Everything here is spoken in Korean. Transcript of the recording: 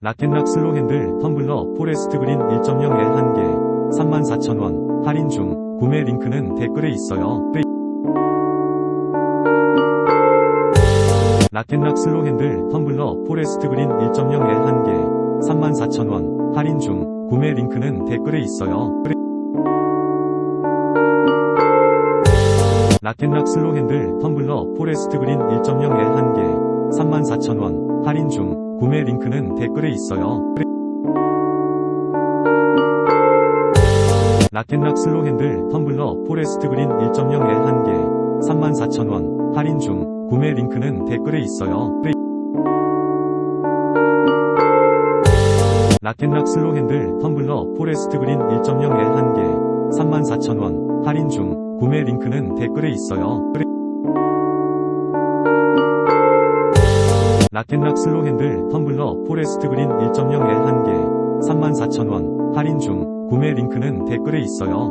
라켓락 슬로 핸들 텀블러 포레스트 그린 1.0L 1개 34,000원 할인 중 구매 링크는 댓글에 있어요. 라켓락 슬로 핸들 텀블러 포레스트 그린 1.0L 1개 34,000원 할인 중 구매 링크는 댓글에 있어요. 라켓락 슬로 핸들 텀블러 포레스트 그린 1.0L 1개 34,000원 할인 중 구매 링크는 댓글에 있어요. 라켓락 슬로 핸들 텀블러 포레스트 그린 1.0L 1개 34,000원 할인 중 구매 링크는 댓글에 있어요. 라켓락 슬로 핸들 텀블러 포레스트 그린 1.0L 1개 34,000원 할인 중 구매 링크는 댓글에 있어요. 라켓락 슬로 핸들 텀블러 포레스트 그린 1.0L 1개 34,000원 할인 중 구매 링크는 댓글에 있어요.